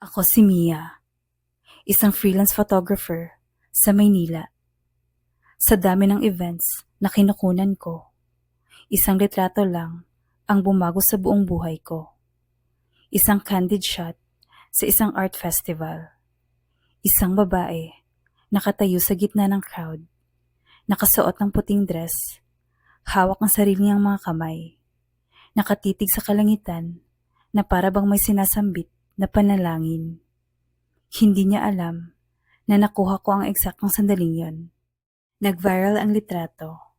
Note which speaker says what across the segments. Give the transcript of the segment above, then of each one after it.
Speaker 1: Ako si Mia, isang freelance photographer sa Maynila. Sa dami ng events na kinukunan ko, isang litrato lang ang bumago sa buong buhay ko. Isang candid shot sa isang art festival. Isang babae nakatayo sa gitna ng crowd, nakasuot ng puting dress, hawak ang sarili niyang mga kamay, nakatitig sa kalangitan na para bang may sinasambit na panalangin. Hindi niya alam na nakuha ko ang eksaktong sandaling yon. Nag-viral ang litrato.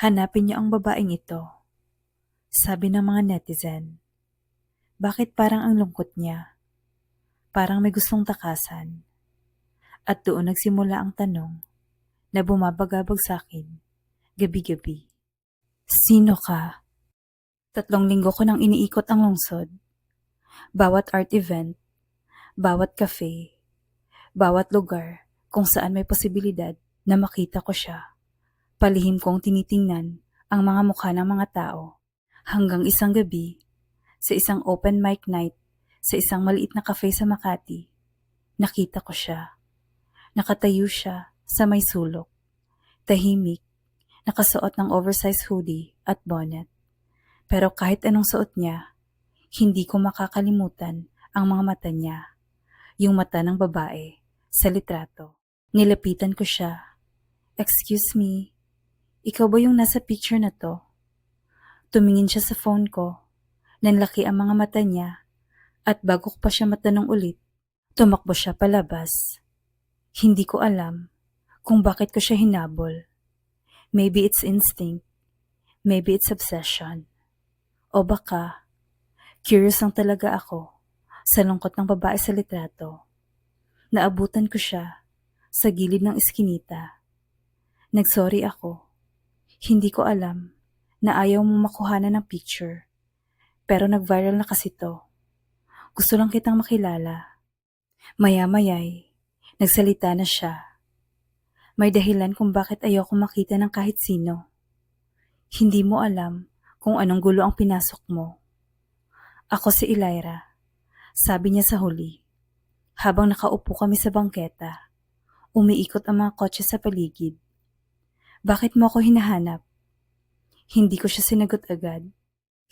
Speaker 1: Hanapin niyo ang babaeng ito. Sabi ng mga netizen. Bakit parang ang lungkot niya? Parang may gustong takasan. At doon nagsimula ang tanong na bumabagabag sa akin gabi-gabi. Sino ka? Tatlong linggo ko nang iniikot ang lungsod. Bawat art event, bawat cafe, bawat lugar kung saan may posibilidad na makita ko siya. Palihim kong tinitingnan ang mga mukha ng mga tao hanggang isang gabi sa isang open mic night sa isang maliit na cafe sa Makati. Nakita ko siya. Nakatayo siya sa may sulok. Tahimik, nakasuot ng oversized hoodie at bonnet. Pero kahit anong suot niya, hindi ko makakalimutan ang mga mata niya. Yung mata ng babae sa litrato. Nilapitan ko siya. Excuse me, ikaw ba yung nasa picture na to? Tumingin siya sa phone ko. Nanlaki ang mga mata niya. At bago ko pa siya matanong ulit, tumakbo siya palabas. Hindi ko alam kung bakit ko siya hinabol. Maybe it's instinct. Maybe it's obsession. O baka, curious lang talaga ako sa lungkot ng babae sa litrato. Naabutan ko siya sa gilid ng iskinita. Nagsorry ako. Hindi ko alam na ayaw mo makuhanan ng picture. Pero nag-viral na kasi to. Gusto lang kitang makilala. Maya-mayay, nagsalita na siya. May dahilan kung bakit ayaw ko makita ng kahit sino. Hindi mo alam kung anong gulo ang pinasok mo. Ako si Elira. Sabi niya sa huli. Habang nakaupo kami sa bangketa, umiikot ang mga kotse sa paligid. Bakit mo ako hinahanap? Hindi ko siya sinagot agad.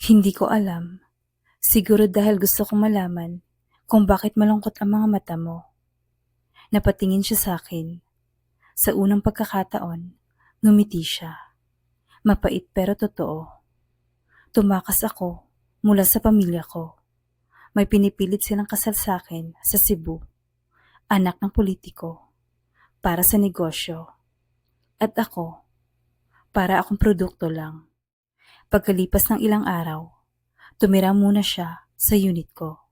Speaker 1: Hindi ko alam. Siguro dahil gusto kong malaman kung bakit malungkot ang mga mata mo. Napatingin siya sa akin. Sa unang pagkakataon, ngumiti siya. Mapait pero totoo. Tumakas ako mula sa pamilya ko. May pinipilit silang kasal sa akin sa Cebu. Anak ng politiko. Para sa negosyo. At ako, para akong produkto lang. Pagkalipas ng ilang araw, tumira muna siya sa unit ko.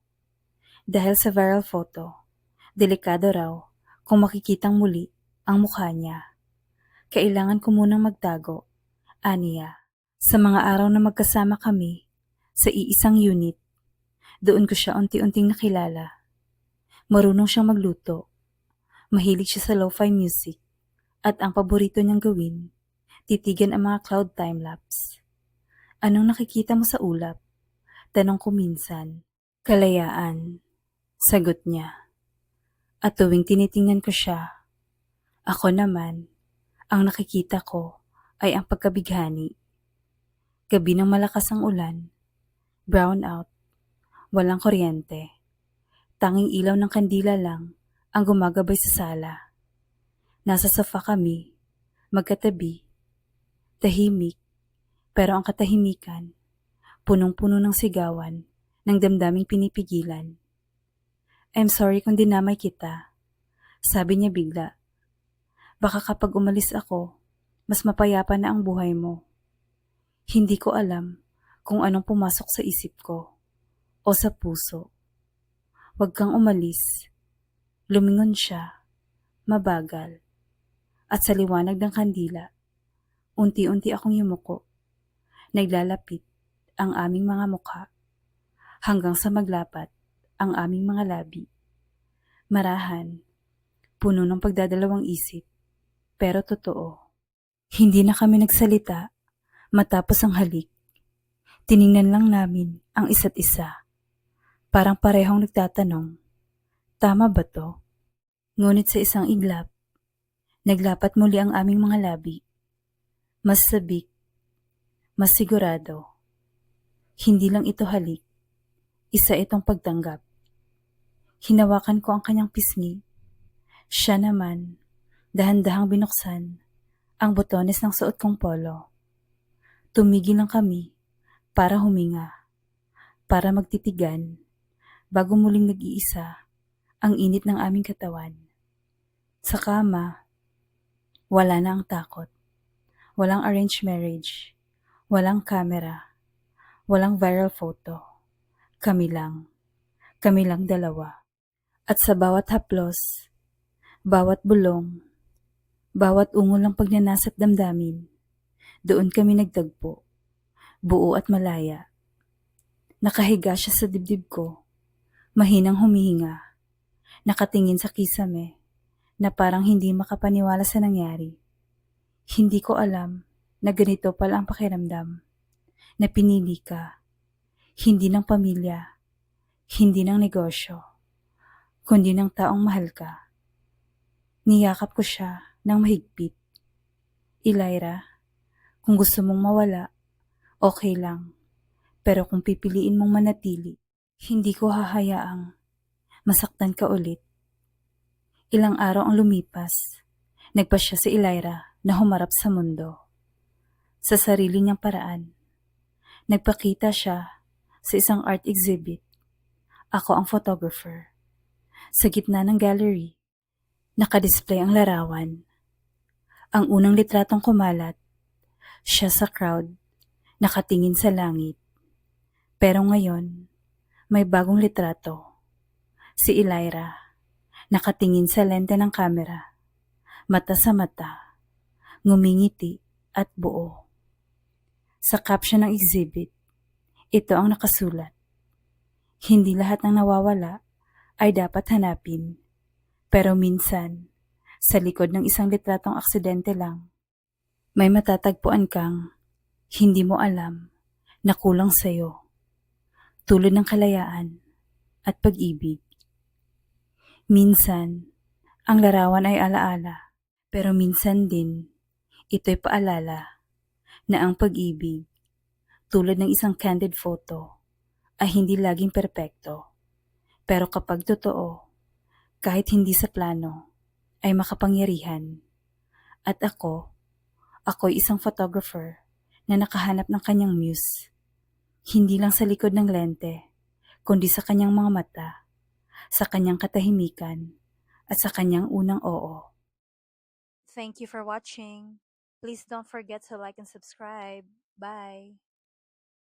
Speaker 1: Dahil sa viral photo, delikado raw kung makikitang muli ang mukha niya. Kailangan ko munang magtago, aniya. Sa mga araw na magkasama kami sa iisang unit, doon ko siya unti-unting nakilala. Marunong siyang magluto. Mahilig siya sa lo-fi music. At ang paborito niyang gawin, titigan ang mga cloud time-lapse. Anong nakikita mo sa ulap? Tanong ko minsan. Kalayaan. Sagot niya. At tuwing tinitingnan ko siya, ako naman, ang nakikita ko ay ang pagkabighani. Gabi ng malakas ang ulan, brown out, walang kuryente. Tanging ilaw ng kandila lang ang gumagabay sa sala. Nasa sofa kami, magkatabi, tahimik, pero ang katahimikan, punong-puno ng sigawan, ng damdaming pinipigilan. I'm sorry kung dinamay kita, sabi niya bigla. Baka kapag umalis ako, mas mapayapa na ang buhay mo. Hindi ko alam kung anong pumasok sa isip ko o sa puso. Huwag kang umalis. Lumingon siya, mabagal, at sa liwanag ng kandila, unti-unti akong yumuko. Naglalapit ang aming mga mukha hanggang sa maglapat ang aming mga labi. Marahan, puno ng pagdadalawang isip, pero totoo. Hindi na kami nagsalita matapos ang halik. Tiningnan lang namin ang isa't isa. Parang parehong nagtatanong, tama ba to? Ngunit sa isang iglap, naglapat muli ang aming mga labi. Mas sabik, mas sigurado. Hindi lang ito halik, isa itong pagtanggap. Hinawakan ko ang kanyang pisngi. Siya naman, dahan-dahang binuksan ang botones ng suot kong polo. Tumigil lang kami para huminga, para magtitigan, bago muling nag-iisa ang init ng aming katawan. Sa kama, wala na ang takot. Walang arranged marriage. Walang camera. Walang viral photo. Kami lang. Kami lang dalawa. At sa bawat haplos, bawat bulong, bawat ungol ng pagnanasat damdamin, doon kami nagtagpo, buo at malaya. Nakahiga siya sa dibdib ko, mahinang humihinga, nakatingin sa kisame, na parang hindi makapaniwala sa nangyari. Hindi ko alam na ganito pala ang pakiramdam, na pinili ka, hindi ng pamilya, hindi ng negosyo, kundi ng taong mahal ka. Niyakap ko siya ng mahigpit. Ilaira, kung gusto mong mawala, okay lang. Pero kung pipiliin mong manatili, hindi ko hahayaang masaktan ka ulit. Ilang araw ang lumipas, nagpa siya si Ilaira na humarap sa mundo. Sa sarili niyang paraan. Nagpakita siya sa isang art exhibit. Ako ang photographer. Sa gitna ng gallery, nakadisplay ang larawan. Ang unang litratong kumalat, siya sa crowd, nakatingin sa langit. Pero ngayon, may bagong litrato. Si Elira, nakatingin sa lente ng kamera, mata sa mata, ngumingiti at buo. Sa caption ng exhibit, ito ang nakasulat. Hindi lahat ng nawawala ay dapat hanapin. Pero minsan, sa likod ng isang litratong aksidente lang, may matatagpuan kang hindi mo alam na kulang sa'yo. Tulad ng kalayaan at pag-ibig. Minsan, ang larawan ay alaala, pero minsan din, ito'y paalala na ang pag-ibig, tulad ng isang candid photo, ay hindi laging perpekto. Pero kapag totoo, kahit hindi sa plano, ay makapangyarihan. At ako, ako'y isang photographer na nakahanap ng kanyang muse. Hindi lang sa likod ng lente, kundi sa kanyang mga mata, sa kanyang katahimikan, at sa kanyang unang oo.
Speaker 2: Thank you for watching. Please don't forget to like and subscribe. Bye.